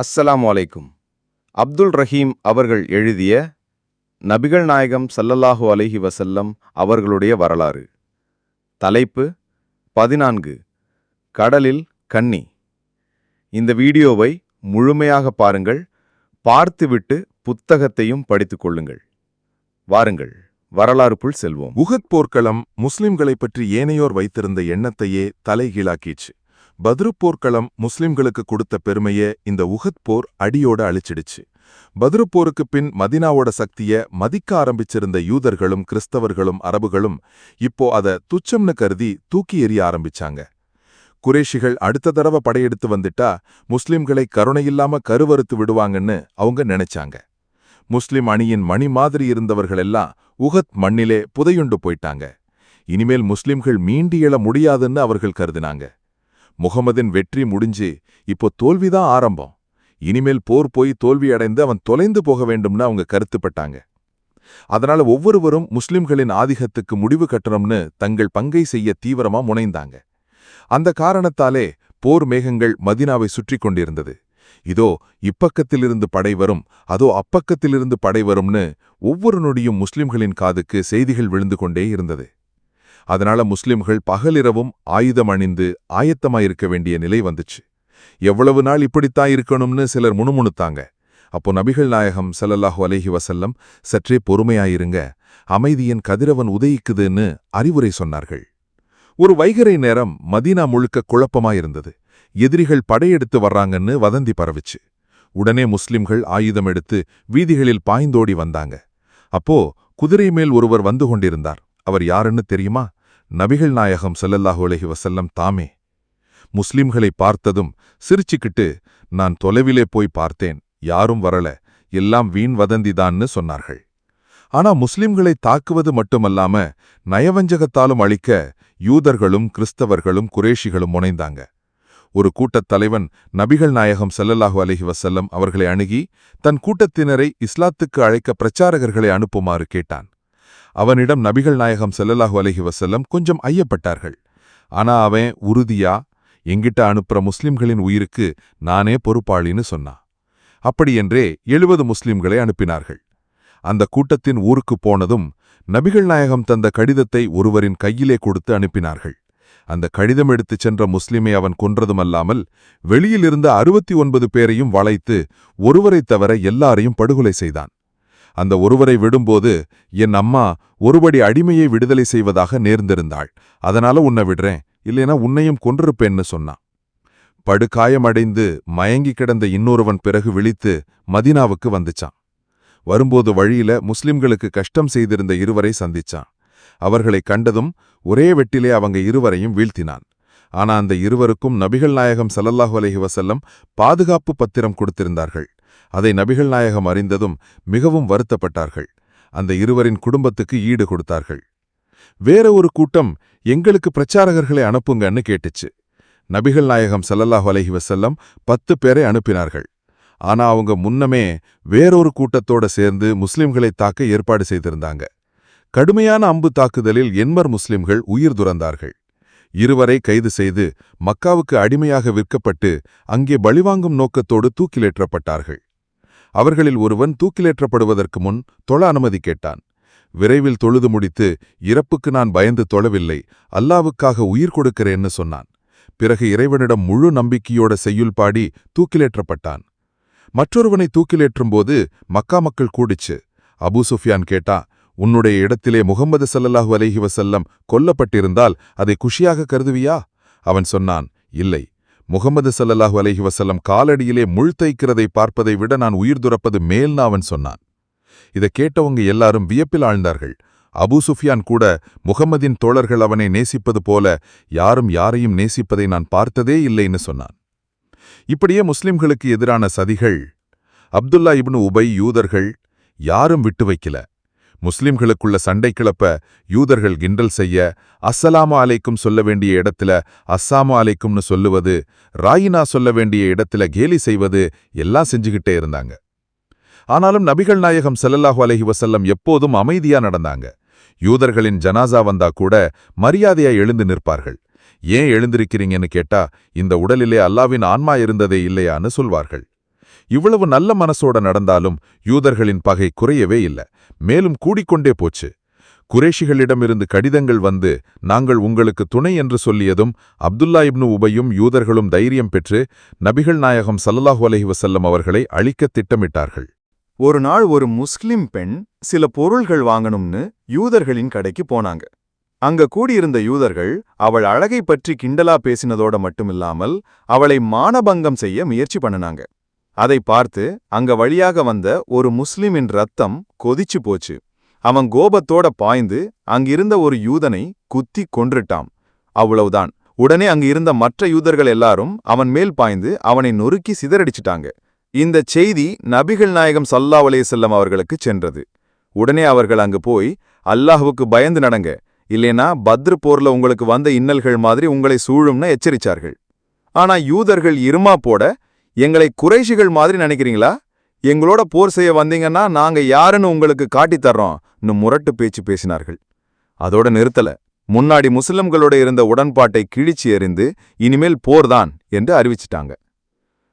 அஸ்ஸலாமு அலைக்கும். அப்துல் ரஹீம் அவர்கள் எழுதிய நபிகள் நாயகம் சல்லல்லாஹு அலஹி வசல்லம் அவர்களுடைய வரலாறு. தலைப்பு பதினான்கு. கடலில் கன்னி இந்த வீடியோவை முழுமையாக பாருங்கள். பார்த்துவிட்டு புத்தகத்தையும் படித்துக் கொள்ளுங்கள். வாருங்கள். வரலாறுக்குள் செல்வோம். உஹத் போர்க்களம் முஸ்லிம்களை பற்றி ஏனையோர் வைத்திருந்த எண்ணத்தையே தலைகீழாக்கிச்சு. பத்ரு போர்க்களம் முஸ்லிம்களுக்கு கொடுத்த பெருமைய இந்த உஹத் போர் அடியோட அழிச்சிடுச்சு. பத்ரு போருக்கு பின் மதினாவோட சக்திய மதிக்க ஆரம்பிச்சிருந்த யூதர்களும் கிறிஸ்தவர்களும் அரபுகளும் இப்போ அத துச்சம்னு கருதி தூக்கி எறிய ஆரம்பிச்சாங்க. குரேஷிகள் அடுத்த தடவை படையெடுத்து வந்துட்டா முஸ்லிம்களை கருணையில்லாம கருவறுத்து விடுவாங்கன்னு அவங்க நினைச்சாங்க. முஸ்லிம் அணியின் மணி மாதிரி இருந்தவர்களெல்லாம் உஹத் மண்ணிலே புதையுண்டு போயிட்டாங்க. இனிமேல் முஸ்லிம்கள் மீண்டு முடியாதுன்னு அவர்கள் கருதினாங்க. முகமதின் வெற்றி முடிஞ்சு இப்போ தோல்விதான் ஆரம்பம். இனிமேல் போர் போய் தோல்வி அடைந்து அவன் தொலைந்து போக வேண்டும்னு அவங்க கருத்துப்பட்டாங்க. அதனால ஒவ்வொருவரும் முஸ்லிம்களின் ஆதிக்கத்துக்கு முடிவு கட்டணும்னு தங்கள் பங்கை செய்ய தீவிரமா முனைந்தாங்க. அந்த காரணத்தாலே போர் மேகங்கள் மதினாவை சுற்றி கொண்டிருந்தது. இதோ இப்பக்கத்திலிருந்து படை வரும் அதோ அப்பக்கத்திலிருந்து படை வரும்னு ஒவ்வொரு நொடியும் முஸ்லிம்களின் காதுக்கு செய்திகள் விழுந்து கொண்டே இருந்தது. அதனால முஸ்லிம்கள் பகலிரவும் ஆயுதம் அணிந்து ஆயத்தமாயிருக்க வேண்டிய நிலை வந்துச்சு. எவ்வளவு நாள் இப்படித்தான் இருக்கணும்னு சிலர் முணுமுணுத்தாங்க. அப்போ நபிகள் நாயகம் சல்லல்லாஹு அலைஹி வசல்லம் சற்றே பொறுமையாயிருங்க. அமைதியின் கதிரவன் உதயிக்குதுன்னு அறிவுரை சொன்னார்கள். ஒரு வைகரை நேரம் மதீனா முழுக்க குழப்பமாயிருந்தது. எதிரிகள் படையெடுத்து வர்றாங்கன்னு வதந்தி பரவிச்சு. உடனே முஸ்லிம்கள் ஆயுதம் எடுத்து வீதிகளில் பாய்ந்தோடி வந்தாங்க. அப்போ குதிரை மேல் ஒருவர் வந்து கொண்டிருந்தார். அவர் யாருன்னு தெரியுமா? நபிகள் நாயகம் செல்லல்லாஹு அலைஹி வசல்லம் தாமே. முஸ்லிம்களை பார்த்ததும் சிரிச்சுக்கிட்டு நான் தொலைவிலே போய் பார்த்தேன் யாரும் வரல எல்லாம் வீண் வதந்திதான்னு சொன்னார்கள். ஆனா முஸ்லிம்களை தாக்குவது மட்டுமல்லாம நயவஞ்சகத்தாலும் அழிக்க யூதர்களும் கிறிஸ்தவர்களும் குரேஷிகளும் முனைந்தாங்க. ஒரு கூட்டத் தலைவன் நபிகள் நாயகம் செல்லல்லாஹு அலஹி வசல்லம் அவர்களை அணுகி தன் கூட்டத்தினரை இஸ்லாத்துக்கு அழைக்க பிரச்சாரகர்களை அனுப்புமாறு கேட்டான். அவனிடம் நபிகள் நாயகம் ஸல்லல்லாஹு அலஹி வசல்லம் கொஞ்சம் ஐயப்பட்டார்கள். ஆனா அவன் உறுதியா எங்கிட்ட அனுப்புற முஸ்லிம்களின் உயிருக்கு நானே பொறுப்பாளின்னு சொன்னான். அப்படியென்றே எழுபது முஸ்லிம்களை அனுப்பினார்கள். அந்த கூட்டத்தின் ஊருக்கு போனதும் நபிகள் நாயகம் தந்த கடிதத்தை ஒருவரின் கையிலே கொடுத்து அனுப்பினார்கள். அந்த கடிதம் எடுத்துச் சென்ற முஸ்லிமை அவன் கொன்றதுமல்லாமல் வெளியிலிருந்த அறுபத்தி ஒன்பது பேரையும் வளைத்து ஒருவரைத் தவிர எல்லாரையும் படுகொலை செய்தான். அந்த ஒருவரை விடும்போது என் அம்மா ஒருபடி அடிமையை விடுதலை செய்வதாக நேர்ந்திருந்தாள். அதனால உன்னை விடுறேன். இல்லைனா உன்னையும் கொன்றிருப்பேன்னு சொன்னான். படுகாயமடைந்து மயங்கி கிடந்த இன்னொருவன் பிறகு விழித்து மதினாவுக்கு வந்துச்சான். வரும்போது வழியில முஸ்லிம்களுக்கு கஷ்டம் செய்திருந்த இருவரை சந்திச்சான். அவர்களை கண்டதும் ஒரே வெட்டிலே அவங்க இருவரையும் வீழ்த்தினான். ஆனா அந்த இருவருக்கும் நபிகள் நாயகம் சல்லல்லாஹு அலஹி வசல்லம் பாதுகாப்பு பத்திரம் கொடுத்திருந்தார்கள். அதை நபிகள் நாயகம் அறிந்ததும் மிகவும் வருத்தப்பட்டார்கள். அந்த இருவரின் குடும்பத்துக்கு ஈடு கொடுத்தார்கள். வேற ஒரு கூட்டம் எங்களுக்கு பிரச்சாரகர்களை அனுப்புங்கன்னு கேட்டுச்சு. நபிகள் நாயகம் ஸல்லல்லாஹு அலஹி வசல்லம் பத்து பேரை அனுப்பினார்கள். ஆனா அவங்க முன்னமே வேறொரு கூட்டத்தோட சேர்ந்து முஸ்லிம்களை தாக்க ஏற்பாடு செய்திருந்தாங்க. கடுமையான அம்பு தாக்குதலில் எண்மர் முஸ்லிம்கள் உயிர் துறந்தார்கள். இருவரை கைது செய்து மக்காவுக்கு அடிமையாக விற்கப்பட்டு அங்கே பழிவாங்கும் நோக்கத்தோடு தூக்கிலேற்றப்பட்டார்கள். அவர்களில் ஒருவன் தூக்கிலேற்றப்படுவதற்கு முன் தொழ அனுமதி கேட்டான். விரைவில் தொழுது முடித்து இறப்புக்கு நான் பயந்து தொழவில்லை அல்லாவுக்காக உயிர் கொடுக்கிறேன்னு சொன்னான். பிறகு இறைவனிடம் முழு நம்பிக்கையோட செய்யுள் பாடி தூக்கிலேற்றப்பட்டான். மற்றொருவனை தூக்கிலேற்றும்போது மக்கா மக்கள் கூடிச்சு. அபு சுஃபியான் கேட்டா உன்னுடைய இடத்திலே முகம்மது சல்லல்லாஹு அலைஹி வசல்லம் கொல்லப்பட்டிருந்தால் அதை குஷியாக கருதுவியா? அவன் சொன்னான் இல்லை. முகம்மது சல்லல்லாஹு அலைஹி வசல்லம் காலடியிலே முள் தைக்கிறதை பார்ப்பதை விட நான் உயிர் துறப்பது மேல்னு அவன் சொன்னான். இதை கேட்டவங்க எல்லாரும் வியப்பில் ஆழ்ந்தார்கள். அபு சுஃபியான் கூட முகமதின் தோழர்கள் அவனை நேசிப்பது போல யாரும் யாரையும் நேசிப்பதை நான் பார்த்ததே இல்லைன்னு சொன்னான். இப்படியே முஸ்லிம்களுக்கு எதிரான சதிகள் அப்துல்லா இப்னு உபை யூதர்கள் யாரும் விட்டு வைக்கல. முஸ்லிம்களுக்குள்ள சண்டை கிளப்ப யூதர்கள் கிண்டல் செய்ய அஸ்ஸலாமு அலைக்கும் சொல்ல வேண்டிய இடத்துல அஸ்ஸாமு அலைக்கும்னு சொல்லுவது ராயினா சொல்ல வேண்டிய இடத்துல கேலி செய்வது எல்லாம் செஞ்சுகிட்டே இருந்தாங்க. ஆனாலும் நபிகள் நாயகம் செல்லல்லாஹு அலஹி வசல்லம் எப்போதும் அமைதியா நடந்தாங்க. யூதர்களின் ஜனாசா வந்தா கூட மரியாதையா எழுந்து நிற்பார்கள். ஏன் எழுந்திருக்கிறீங்கன்னு கேட்டா இந்த உடலிலே அல்லாவின் ஆன்மா இருந்ததே இல்லையான்னு சொல்வார்கள். இவ்வளவு நல்ல மனசோட நடந்தாலும் யூதர்களின் பகை குறையவே இல்ல. மேலும் கூடிக்கொண்டே போச்சு. குரேஷிகளிடமிருந்து கடிதங்கள் வந்து நாங்கள் உங்களுக்கு துணை என்று சொல்லியதும் அப்துல்லா இப்னு உபையும் யூதர்களும் தைரியம் பெற்று நபிகள் நாயகம் ஸல்லல்லாஹு அலைஹி வஸல்லம் அவர்களை அழிக்கத் திட்டமிட்டார்கள். ஒரு நாள் ஒரு முஸ்லிம் பெண் சில பொருள்கள் வாங்கணும்னு யூதர்களின் கடைக்கு போனாங்க. அங்க கூடியிருந்த யூதர்கள் அவள் அழகை பற்றி கிண்டலா பேசினதோட மட்டுமில்லாமல் அவளை மானபங்கம் செய்ய முயற்சி பண்ணுனாங்க. அதை பார்த்து அங்க வழியாக வந்த ஒரு முஸ்லிமின் ரத்தம் கொதிச்சு போச்சு. அவன் கோபத்தோட பாய்ந்து அங்கிருந்த ஒரு யூதனை குத்தி கொன்றுட்டான். அவ்வளவுதான். உடனே அங்கு இருந்த மற்ற யூதர்கள் எல்லாரும் அவன் மேல் பாய்ந்து அவனை நொறுக்கி சிதறடிச்சிட்டாங்க. இந்த செய்தி நபிகள் நாயகம் சல்லா செல்லம் அவர்களுக்கு சென்றது. உடனே அவர்கள் அங்கு போய் அல்லாஹுவுக்கு பயந்து நடங்க. இல்லைனா பத்ரு போர்ல உங்களுக்கு வந்த இன்னல்கள் மாதிரி உங்களை சூழும்னு எச்சரிச்சார்கள். ஆனா யூதர்கள் இருமா போட எங்களை குறைஷிகள் மாதிரி நினைக்கிறீங்களா? எங்களோட போர் செய்ய வந்தீங்கன்னா நாங்க யாருன்னு உங்களுக்கு காட்டித் தர்றோம்னு முரட்டு பேச்சு பேசினார்கள். அதோட நிறுத்தல. முன்னாடி முஸ்லிம்களோட இருந்த உடன்பாட்டை கிழிச்சு எறிந்து இனிமேல் போர்தான் என்று அறிவிச்சிட்டாங்க.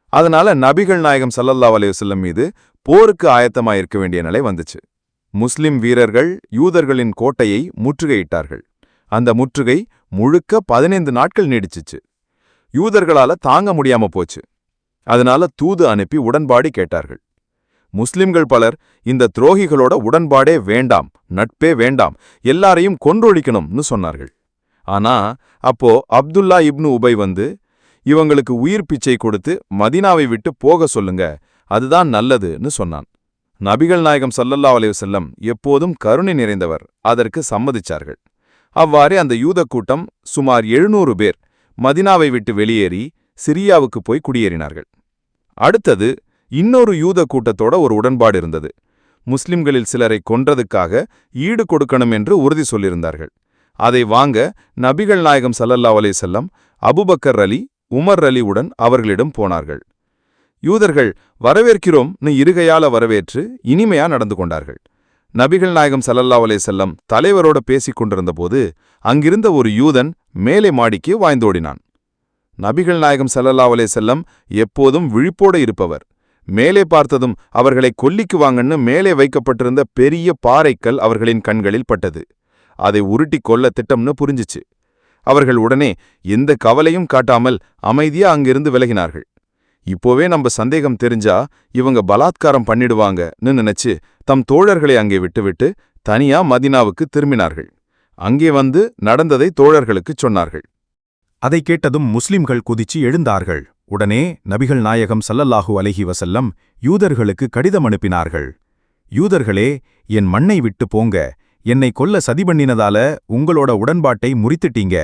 அதனால நபிகள் நாயகம் சல்லல்லா அலையுசல்லம் மீது போருக்கு ஆயத்தமாயிருக்க வேண்டிய நிலை வந்துச்சு. முஸ்லிம் வீரர்கள் யூதர்களின் கோட்டையை முற்றுகையிட்டார்கள். அந்த முற்றுகை முழுக்க பதினைந்து நாட்கள் நீடிச்சிச்சு. யூதர்களால தாங்க முடியாம போச்சு. அதனால தூது அனுப்பி உடன்பாடு கேட்டார்கள். முஸ்லிம்கள் பலர் இந்த துரோகிகளோட உடன்பாடே வேண்டாம் நட்பே வேண்டாம் எல்லாரையும் கொன்றொழிக்கணும்னு சொன்னார்கள். ஆனா அப்போ அப்துல்லா இப்னு உபை வந்து இவங்களுக்கு உயிர் பிச்சை கொடுத்து மதினாவை விட்டு போக சொல்லுங்க அதுதான் நல்லதுன்னு சொன்னான். நபிகள் நாயகம் சல்லல்லா அலைவசல்லம் எப்போதும் கருணை நிறைந்தவர் அதற்கு சம்மதிச்சார்கள். அவ்வாறே அந்த யூத கூட்டம் சுமார் எழுநூறு பேர் மதினாவை விட்டு வெளியேறி சிரியாவுக்கு போய் குடியேறினார்கள். அடுத்தது இன்னொரு யூத கூட்டத்தோட ஒரு உடன்பாடு இருந்தது. முஸ்லிம்களில் சிலரை கொன்றதுக்காக ஈடு கொடுக்கணும் என்று உறுதி சொல்லியிருந்தார்கள். அதை வாங்க நபிகள் நாயகம் சல்லல்லா அலைசல்லம் அபுபக்கர் அலி உமர் அலிவுடன் அவர்களிடம் போனார்கள். யூதர்கள் வரவேற்கிறோம்னு இருகையால வரவேற்று இனிமையா நடந்து கொண்டார்கள். நபிகள் நாயகம் சல்லல்லா அலைசல்லம் தலைவரோட பேசிக் கொண்டிருந்தபோது அங்கிருந்த ஒரு யூதன் மேலே மாடிக்கு வாய்ந்தோடினான். நபிகள் நாயகம் சல்லல்லா அலைசல்லம் எப்போதும் விழிப்போடு இருப்பவர். மேலே பார்த்ததும் அவர்களை கொல்லிக்கு வாங்கன்னு மேலே வைக்கப்பட்டிருந்த பெரிய பாறைக்கல் அவர்களின் கண்களில் பட்டது. அதை உருட்டி கொல்ல திட்டம்னு புரிஞ்சிச்சு. அவர்கள் உடனே எந்த கவலையும் காட்டாமல் அமைதியா அங்கிருந்து விலகினார்கள். இப்போவே நம்ம சந்தேகம் தெரிஞ்சா இவங்க பலாத்காரம் பண்ணிடுவாங்கன்னு நினைச்சு தம் தோழர்களை அங்கே விட்டுவிட்டு தனியா மதினாவுக்கு திரும்பினார்கள். அங்கே வந்து நடந்ததை தோழர்களுக்குச் சொன்னார்கள். அதை கேட்டதும் முஸ்லிம்கள் குதிச்சு எழுந்தார்கள். உடனே நபிகள் நாயகம் சல்லல்லாஹு அலஹி வசல்லம் யூதர்களுக்கு கடிதம் அனுப்பினார்கள். யூதர்களே என் மண்ணை விட்டு போங்க. என்னை கொல்ல சதி பண்ணினதால உங்களோட உடன்பாட்டை முறித்துட்டீங்க.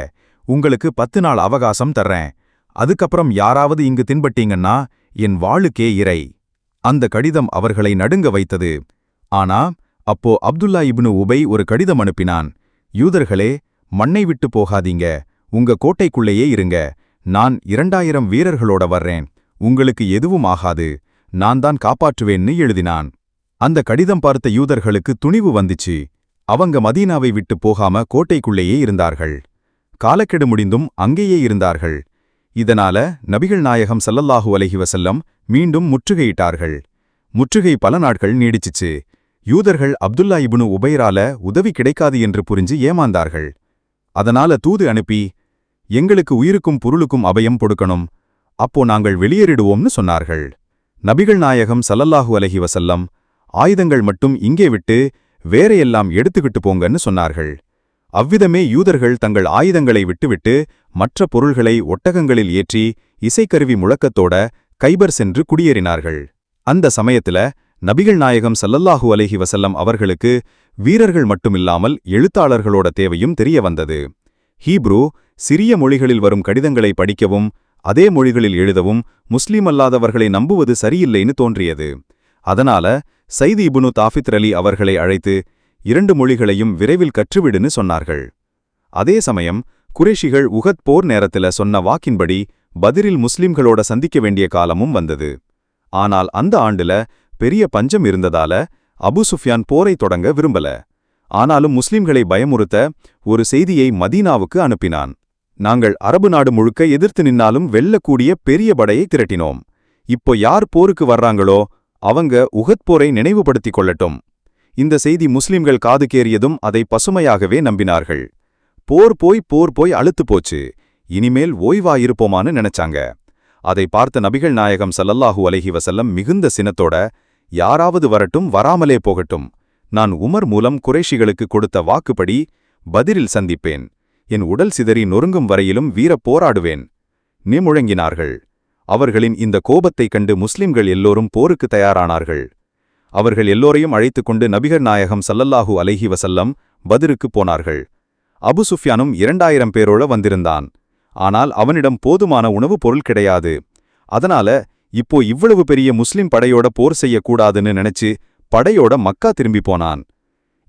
உங்களுக்கு பத்து நாள் அவகாசம் தர்றேன். அதுக்கப்புறம் யாராவது இங்கு தின்பட்டீங்கன்னா என் வாளுக்கே இறை. அந்த கடிதம் அவர்களை நடுங்க வைத்தது. ஆனா அப்போ அப்துல்லா இப்னு உபை ஒரு கடிதம் அனுப்பினான். யூதர்களே மண்ணை விட்டு போகாதீங்க. உங்க கோட்டைக்குள்ளேயே இருங்க. நான் இரண்டாயிரம் வீரர்களோட வர்றேன். உங்களுக்கு எதுவும் ஆகாது. நான் தான் காப்பாற்றுவேன்னு எழுதினான். அந்த கடிதம் பார்த்த யூதர்களுக்கு துணிவு வந்துச்சு. அவங்க மதீனாவை விட்டு போகாம கோட்டைக்குள்ளேயே இருந்தார்கள். காலக்கெடு முடிந்தும் அங்கேயே இருந்தார்கள். இதனால நபிகள் நாயகம் சல்லல்லாஹு அலைஹி வசல்லம் மீண்டும் முற்றுகையிட்டார்கள். முற்றுகை பல நாட்கள் நீடிச்சிச்சு. யூதர்கள் அப்துல்லா இபுனு உபைரால உதவி கிடைக்காது என்று புரிஞ்சு ஏமாந்தார்கள். அதனால தூது அனுப்பி எங்களுக்கு உயிருக்கும் பொருளுக்கும் அபயம் கொடுக்கணும். அப்போ நாங்கள் வெளியேறிடுவோம்னு சொன்னார்கள். நபிகள் நாயகம் சல்லல்லாஹு அலஹி வசல்லம் ஆயுதங்கள் மட்டும் இங்கே விட்டு வேறையெல்லாம் எடுத்துக்கிட்டு போங்கன்னு சொன்னார்கள். அவ்விதமே யூதர்கள் தங்கள் ஆயுதங்களை விட்டுவிட்டு மற்ற பொருள்களை ஒட்டகங்களில் ஏற்றி இசைக்கருவி முழக்கத்தோட கைபர் சென்று குடியேறினார்கள். அந்த சமயத்துல நபிகள் நாயகம் சல்லல்லாஹு அலஹி வசல்லம் அவர்களுக்கு வீரர்கள் மட்டுமில்லாமல் எழுத்தாளர்களோட தேவையும் தெரிய வந்தது. ஹீப்ரூ சிறிய மொழிகளில் வரும் கடிதங்களை படிக்கவும் அதே மொழிகளில் எழுதவும் முஸ்லீம் அல்லாதவர்களை நம்புவது சரியில்லைன்னு தோன்றியது. அதனால சைதி இபுனு தாஃபித் அலி அவர்களை அழைத்து இரண்டு மொழிகளையும் விரைவில் கற்றுவிடுன்னு சொன்னார்கள். அதே சமயம் குரேஷிகள் உகத் போர் நேரத்தில சொன்ன வாக்கின்படி பதிரில் முஸ்லிம்களோட சந்திக்க வேண்டிய காலமும் வந்தது. ஆனால் அந்த ஆண்டுல பெரிய பஞ்சம் இருந்ததால அபு சுஃப்யான் போரை தொடங்க விரும்பல. ஆனாலும் முஸ்லிம்களை பயமுறுத்த ஒரு செய்தியை மதீனாவுக்கு அனுப்பினான். நாங்கள் அரபு நாடு முழுக்க எதிர்த்து நின்னாலும் வெல்லக்கூடிய பெரிய படையை திரட்டினோம். இப்போ யார் போருக்கு வர்றாங்களோ அவங்க உகத் போரை நினைவுபடுத்திக் கொள்ளட்டும். இந்த செய்தி முஸ்லிம்கள் காதுகேறியதும் அதை பசுமையாகவே நம்பினார்கள். போர் போய் போர் போய் அழுத்து போச்சு. இனிமேல் ஓய்வாயிருப்போமான்னு நினைச்சாங்க. அதை பார்த்த நபிகள் நாயகம் சல்லல்லாஹூ அலஹி வசல்லம் மிகுந்த சினத்தோட யாராவது வரட்டும் வராமலே போகட்டும். நான் உமர் மூலம் குறைஷிகளுக்கு கொடுத்த வாக்குப்படி பதிரில் சந்திப்பேன். என் உடல் சிதறி நொறுங்கும் வரையிலும் வீரப் போராடுவேன். நிமுழங்கினார்கள் அவர்களின் இந்த கோபத்தைக் கண்டு முஸ்லிம்கள் எல்லோரும் போருக்கு தயாரானார்கள். அவர்கள் எல்லோரையும் அழைத்துக் கொண்டு நபிகர் நாயகம் சல்லல்லாஹூ அலஹி வசல்லம் பதிருக்குப் போனார்கள். அபுசுஃப்யானும் இரண்டாயிரம் பேரோட வந்திருந்தான். ஆனால் அவனிடம் போதுமான உணவுப் பொருள் கிடையாது. அதனால இப்போ இவ்வளவு பெரிய முஸ்லிம் படையோட போர் செய்யக்கூடாதுன்னு நினைச்சு படையோட மக்கா திரும்பி போனான்.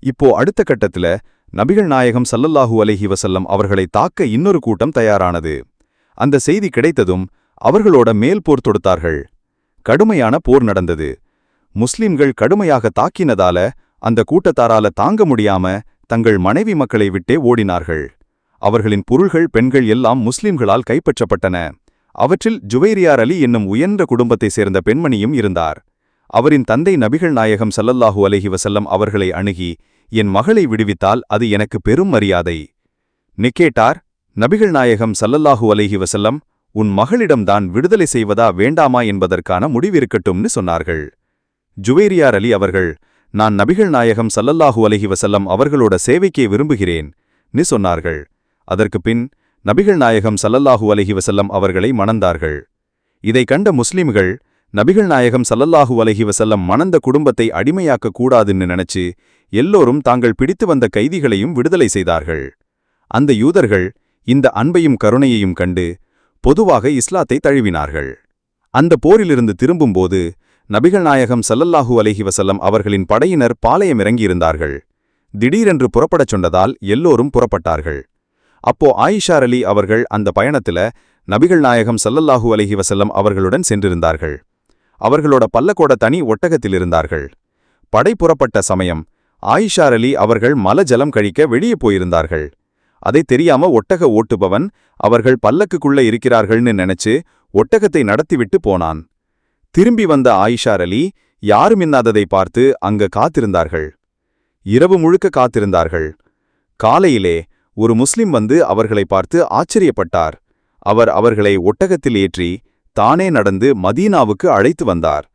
இப்போ அடுத்த கட்டத்துல நபிகள் நாயகம் சல்லல்லாஹூ அலஹி வசல்லம் அவர்களை தாக்க இன்னொரு கூட்டம் தயாரானது. அந்த செய்தி கிடைத்ததும் அவர்களோட மேல் போர் தொடுத்தார்கள். கடுமையான போர் நடந்தது. முஸ்லிம்கள் கடுமையாக தாக்கினதால அந்த கூட்டத்தாரால தாங்க முடியாம தங்கள் மனைவி மக்களை விட்டே ஓடினார்கள். அவர்களின் பொருள்கள் பெண்கள் எல்லாம் முஸ்லிம்களால் கைப்பற்றப்பட்டன. அவற்றில் ஜுவைரியார் அலி என்னும் உயர்ந்த குடும்பத்தைச் சேர்ந்த பெண்மணியும் இருந்தார். அவரின் தந்தை நபிகள் நாயகம் சல்லல்லாஹு அலஹி வசல்லம் அவர்களை அணுகி என் மகளை விடுவித்தால் அது எனக்கு பெரும் மரியாதை. நிக்கேட்டார் நபிகள் நாயகம் சல்லல்லாஹு அலஹி வசல்லம் உன் மகளிடம்தான் விடுதலை செய்வதா வேண்டாமா என்பதற்கான முடிவிருக்கட்டும்னு சொன்னார்கள். ஜுவேரியார் அலி அவர்கள் நான் நபிகள் நாயகம் சல்லல்லாஹு அலஹி வசல்லம் அவர்களோட சேவைக்கே விரும்புகிறேன் நி சொன்னார்கள். அதற்கு பின் நபிகள் நாயகம் சல்லல்லாஹு அலஹி வசல்லம் அவர்களை மணந்தார்கள். இதை கண்ட முஸ்லிம்கள் நபிகள் நாயகம் சல்லல்லாஹு அலைஹி செல்லம் மணந்த குடும்பத்தை அடிமையாக்கக் கூடாதுன்னு நினைச்சு எல்லோரும் தாங்கள் பிடித்து வந்த கைதிகளையும் விடுதலை செய்தார்கள். அந்த யூதர்கள் இந்த அன்பையும் கருணையையும் கண்டு பொதுவாக இஸ்லாத்தை தழுவினார்கள். அந்த போரிலிருந்து திரும்பும்போது நபிகள் நாயகம் சல்லல்லாஹு அலைஹி வஸல்லம் அவர்களின் படையினர் பாளையம் இறங்கியிருந்தார்கள். திடீரென்று புறப்படச் சொன்னதால் எல்லோரும் புறப்பட்டார்கள். அப்போ ஆயிஷார் அலி அவர்கள் அந்த பயணத்துல நபிகள் நாயகம் சல்லல்லாஹு அலைஹி வஸல்லம் அவர்களுடன் சென்றிருந்தார்கள். அவர்களோட பல்லக்கோட தனி ஒட்டகத்தில் இருந்தார்கள் படை புறப்பட்ட சமயம் ஆயிஷார் அலி அவர்கள் மல ஜலம் கழிக்க வெளியே போயிருந்தார்கள். அதை தெரியாம ஒட்டக ஓட்டுபவன் அவர்கள் பல்லக்குக்குள்ள இருக்கிறார்கள்னு நினைச்சு ஒட்டகத்தை நடத்திவிட்டு போனான். திரும்பி வந்த ஆயிஷார் அலி யாரும் இன்னாததை பார்த்து அங்க காத்திருந்தார்கள். இரவு முழுக்க காத்திருந்தார்கள். காலையிலே ஒரு முஸ்லிம் வந்து அவர்களை பார்த்து ஆச்சரியப்பட்டார். அவர் அவர்களை ஒட்டகத்தில் ஏற்றி தானே நடந்து மதீனாவுக்கு அழைத்து வந்தார்.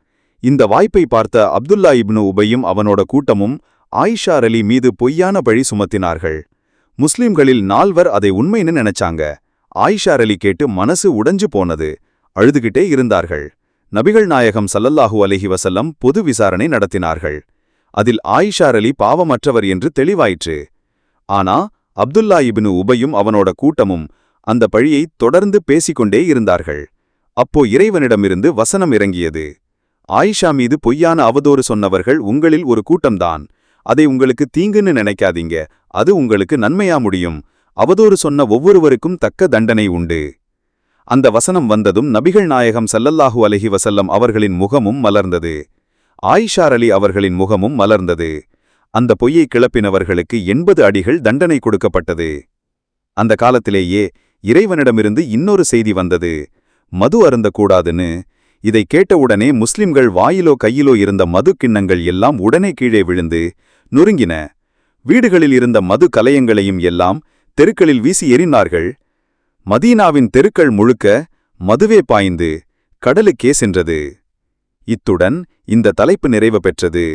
இந்த வாய்ப்பை பார்த்த அப்துல்லா இப்னு உபையும் அவனோட கூட்டமும் ஆயிஷார் அலி மீது பொய்யான பழி சுமத்தினார்கள். முஸ்லிம்களில் நால்வர் அதை உண்மைன்னு நினைச்சாங்க. ஆயிஷார் அலி கேட்டு மனசு உடைஞ்சு போனது. அழுதுகிட்டே இருந்தார்கள். நபிகள் நாயகம் சல்லல்லாஹு அலஹி வசல்லம் பொது விசாரணை நடத்தினார்கள். அதில் ஆயிஷார் அலி பாவமற்றவர் என்று தெளிவாயிற்று. ஆனா அப்துல்லா இபினு உபையும் அவனோட கூட்டமும் அந்த பழியை தொடர்ந்து பேசிக்கொண்டே இருந்தார்கள். அப்போ இறைவனிடமிருந்து வசனம் இறங்கியது. ஆயிஷா மீது பொய்யான அவதோறு சொன்னவர்கள் உங்களில் ஒரு கூட்டம்தான். அதை உங்களுக்கு தீங்குன்னு நினைக்காதீங்க. அது உங்களுக்கு நன்மையா முடியும். அவதோறு சொன்ன ஒவ்வொருவருக்கும் தக்க தண்டனை உண்டு. அந்த வசனம் வந்ததும் நபிகள் நாயகம் சல்லல்லாஹு அலஹி வசல்லம் அவர்களின் முகமும் மலர்ந்தது. ஆயிஷார் அலி அவர்களின் முகமும் மலர்ந்தது. அந்த பொய்யை கிளப்பினவர்களுக்கு எண்பது அடிகள் தண்டனை கொடுக்கப்பட்டது. அந்த காலத்திலேயே இறைவனிடமிருந்து இன்னொரு செய்தி வந்தது. மது அருந்தக்கூடாதுன்னு இதை கேட்டவுடனே முஸ்லிம்கள் வாயிலோ கையிலோ இருந்த மது கிண்ணங்கள் எல்லாம் உடனே கீழே விழுந்து நொறுங்கின. வீடுகளில் இருந்த மது கலயங்களையும் எல்லாம் தெருக்களில் வீசி எறினார்கள் மதீனாவின் தெருக்கள் முழுக்க மதுவே பாய்ந்து கடலுக்கே சென்றது. இத்துடன் இந்த தலைப்பு நிறைவு பெற்றது.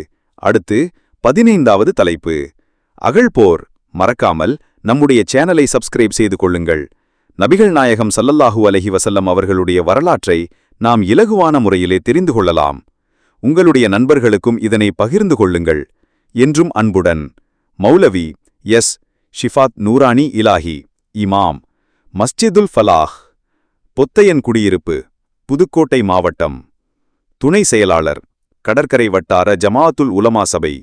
அடுத்து பதினைந்தாவது தலைப்பு. அகழ்போர். மறக்காமல் நம்முடைய சேனலை சப்ஸ்கிரைப் செய்து கொள்ளுங்கள். நபிகள் நாயகம் சல்லல்லாஹூ அலஹி வசல்லம் அவர்களுடைய வரலாற்றை நாம் இலகுவான முறையிலே தெரிந்து கொள்ளலாம். உங்களுடைய நண்பர்களுக்கும் இதனை பகிர்ந்து கொள்ளுங்கள். என்றும் அன்புடன் மௌலவி எஸ். ஷிஃபாத் நூரானி இலாஹி இமாம். மஸ்ஜிதுல் ஃபலாஹ் பொத்தையன் குடியிருப்பு புதுக்கோட்டை மாவட்டம். துணை செயலாளர் கடற்கரை வட்டார ஜமாத்துல் உலமா சபை.